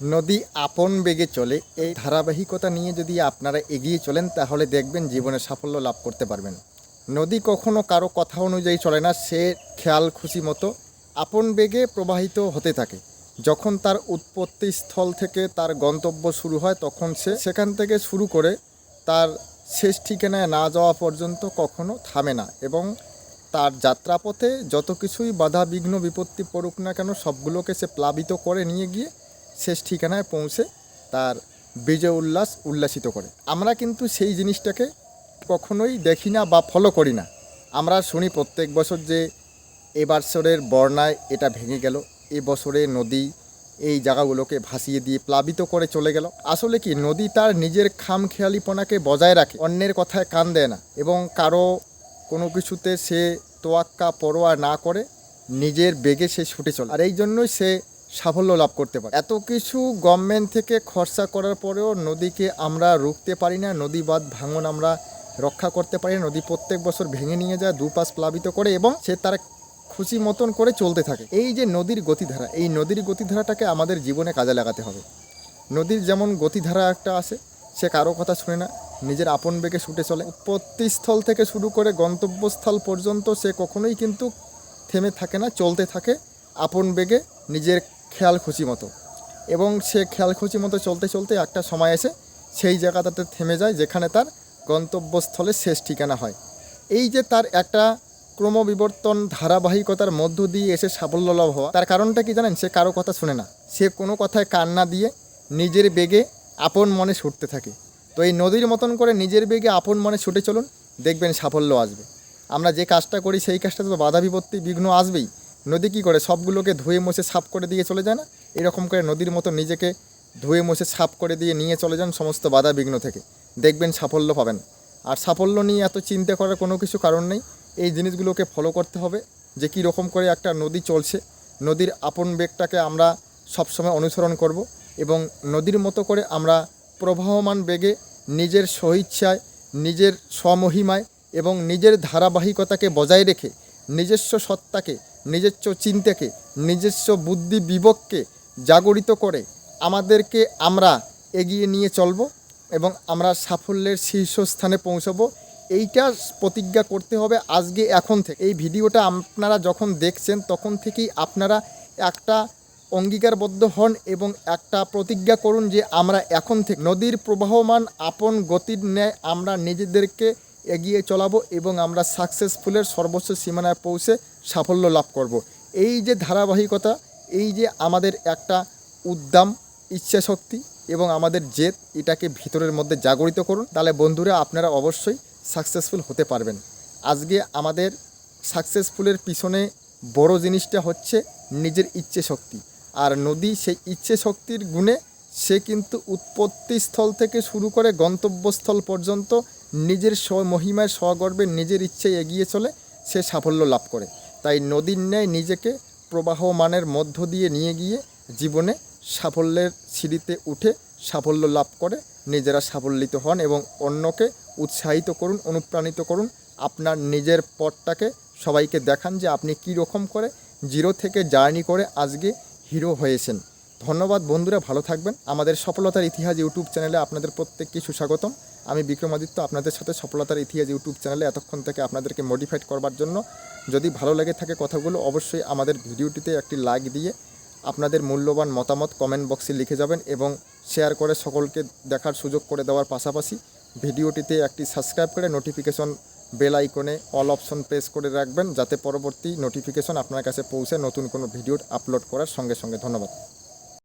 নদী আপন বেগে চলে, এই ধারাবাহিকতা নিয়ে যদি আপনারা এগিয়ে চলেন, তাহলে দেখবেন জীবনে সাফল্য লাভ করতে পারবেন। নদী কখনো কারও কথা অনুযায়ী চলে না, সে খেয়াল খুশি মতো আপন বেগে প্রবাহিত হতে থাকে। যখন তার উৎপত্তি স্থল থেকে তার গন্তব্য শুরু হয়, তখন সে সেখান থেকে শুরু করে তার শেষ ঠিকানায় না যাওয়া পর্যন্ত কখনো থামে না এবং তার যাত্রাপথে যত কিছুই বাধা, বিঘ্ন, বিপত্তি পড়ুক না কেন, সবগুলোকে সে প্লাবিত করে নিয়ে গিয়ে শেষ ঠিকানায় পৌঁছে তার বিজয় উল্লাস উল্লাসিত করে। আমরা কিন্তু সেই জিনিসটাকে কখনোই দেখি না বা ফলো করি না। আমরা শুনি প্রত্যেক বছর যে এ বর্ণায় এটা ভেঙে গেল এ বছরে নদী এই জায়গাগুলোকে ভাসিয়ে দিয়ে প্লাবিত করে চলে গেল। আসলে কি, নদী তার নিজের খামখেয়ালিপনাকে বজায় রাখে, অন্যের কথায় কান দেয় না এবং কারও কোনো কিছুতে সে তোয়াক্কা পরোয়া না করে নিজের বেগে সে ছুটে চলে। আর এই জন্যই সে সাফল্য লাভ করতে পারে। এত কিছু গভর্নমেন্ট থেকে খরচা করার পরেও নদীকে আমরা রুখতে পারি না, নদী বাঁধ ভাঙন আমরা রক্ষা করতে পারি নদী প্রত্যেক বছর ভেঙে নিয়ে যায়, দুপাশ প্লাবিত করে এবং সে তার খুশি মতন করে চলতে থাকে। এই যে নদীর গতিধারা, এই নদীর গতিধারাটাকে আমাদের জীবনে কাজে লাগাতে হবে। নদীর যেমন গতিধারা একটা আসে সে কারও কথা শুনে না, নিজের আপন বেগে ছুটে চলে। উৎপত্তিস্থল থেকে শুরু করে গন্তব্যস্থল পর্যন্ত সে কখনোই কিন্তু থেমে থাকে না, চলতে থাকে। আপন বেগে নিজের খেয়াল খুশি মতো। এবং সে খেয়াল খুশি মতো চলতে চলতে একটা সময় এসে সেই জায়গাটাতে থেমে যায় যেখানে তার গন্তব্যস্থলে শেষ ঠিকানা হয়। এই যে তার একটা ক্রমবিবর্তন ধারাবাহিকতার মধ্য দিয়ে এসে সাফল্য লাভ হওয়া, তার কারণটা কি জানেন? সে কারও কথা শুনে না। সে কোনো কথায় কান না দিয়ে নিজের বেগে আপন মনে ছুটতে থাকে। তো এই নদীর মতন করে নিজের বেগে আপন মনে ছুটে চলুন, দেখবেন সাফল্য আসবে। আমরা যে কাজটা করি সেই কাজটাতে তো বাধা বিপত্তি বিঘ্ন আসবেই। নদী কী করে? সবগুলোকে ধুয়ে মুছে সাফ করে দিয়ে চলে যায় না এরকম করে নদীর মতো নিজেকে ধুয়ে মুছে সাফ করে দিয়ে নিয়ে চলে যান সমস্ত বাধা বিঘ্ন থেকে। দেখবেন সাফল্য পাবেন। আর সাফল্য নিয়ে এত চিন্তা করার কোনো কিছু কারণ নেই। এই জিনিসগুলোকে ফলো করতে হবে যে কী রকম করে একটা নদী চলছে। নদীর আপন বেগটাকে আমরা সবসময় অনুসরণ করব এবং নদীর মতো করে আমরা প্রবাহমান বেগে নিজের স্বইচ্ছায়, নিজের স্বমহিমায় এবং নিজের ধারাবাহিকতাকে বজায় রেখে নিজস্ব সত্তাকে, নিজস্ব চিন্তাকে, নিজস্ব বুদ্ধি বিবেককে জাগরিত করে আমাদেরকে আমরা এগিয়ে নিয়ে চলব এবং আমরা সাফল্যের শীর্ষস্থানে পৌঁছাবো। এইটা প্রতিজ্ঞা করতে হবে আজকে এখন থেকে। এই ভিডিওটা আপনারা যখন দেখছেন, তখন থেকেই আপনারা একটা অঙ্গীকারবদ্ধ হন এবং একটা প্রতিজ্ঞা করুন যে আমরা এখন থেকে নদীর প্রবাহমান আপন গতির ন্যায় আমরা নিজেদেরকে এগিয়ে চলাবো এবং আমরা সাকসেসফুলের সর্বোচ্চ সীমানায় পৌঁছে সাফল্য লাভ করব। এই যে ধারাবাহিকতা, এই যে আমাদের একটা উদ্দাম ইচ্ছাশক্তি এবং আমাদের জেদ, এটাকে ভিতরের মধ্যে জাগরিত করুন। তাহলে বন্ধুরা, আপনারা অবশ্যই সাকসেসফুল হতে পারবেন। আজকে আমাদের সাকসেসফুলের পিছনে বড় জিনিসটা হচ্ছে নিজের ইচ্ছে শক্তি আর নদী সেই ইচ্ছে শক্তির গুণে সে কিন্তু উৎপত্তিস্থল থেকে শুরু করে গন্তব্যস্থল পর্যন্ত নিজের স্ব মহিমায়, স্বগর্বে নিজের ইচ্ছে এগিয়ে চলে, সে সাফল্য লাভ করে। তাই নদীর ন্যায় নিজেকে প্রবাহমানের মধ্য দিয়ে নিয়ে গিয়ে জীবনে সাফল্যের সিঁড়িতে উঠে সাফল্য লাভ করে, নিজেরা সাফল্যিত হন এবং অন্যকে উৎসাহিত করুন, অনুপ্রাণিত করুন। আপনার নিজের পথটাকে সবাইকে দেখান যে আপনি কী রকম করে জিরো থেকে জার্নি করে আজকে হিরো হয়েছেন। ধন্যবাদ বন্ধুরা, ভালো থাকবেন। আমাদের সফলতার ইতিহাস ইউটিউব চ্যানেলে আপনাদের প্রত্যেককে সুস্বাগতম। আমি বিক্রমাদিত্য, আপনাদের সাথে সফলতার ইতিহাস ইউটিউব চ্যানেলে এতক্ষণ থেকে আপনাদেরকে মডিফাইড করবার জন্য। যদি ভালো লেগে থাকে কথাগুলো, অবশ্যই আমাদের ভিডিওটিতে একটি লাইক দিয়ে আপনাদের মূল্যবান মতামত কমেন্ট বক্সে লিখে যাবেন এবং শেয়ার করে সকলকে দেখার সুযোগ করে দেওয়ার পাশাপাশি ভিডিওটিতে একটি সাবস্ক্রাইব করে নোটিফিকেশন বেল আইকনে অল অপশন প্রেস করে রাখবেন, যাতে পরবর্তী নোটিফিকেশন আপনার কাছে পৌঁছে নতুন কোনো ভিডিও আপলোড করার সঙ্গে সঙ্গে। ধন্যবাদ।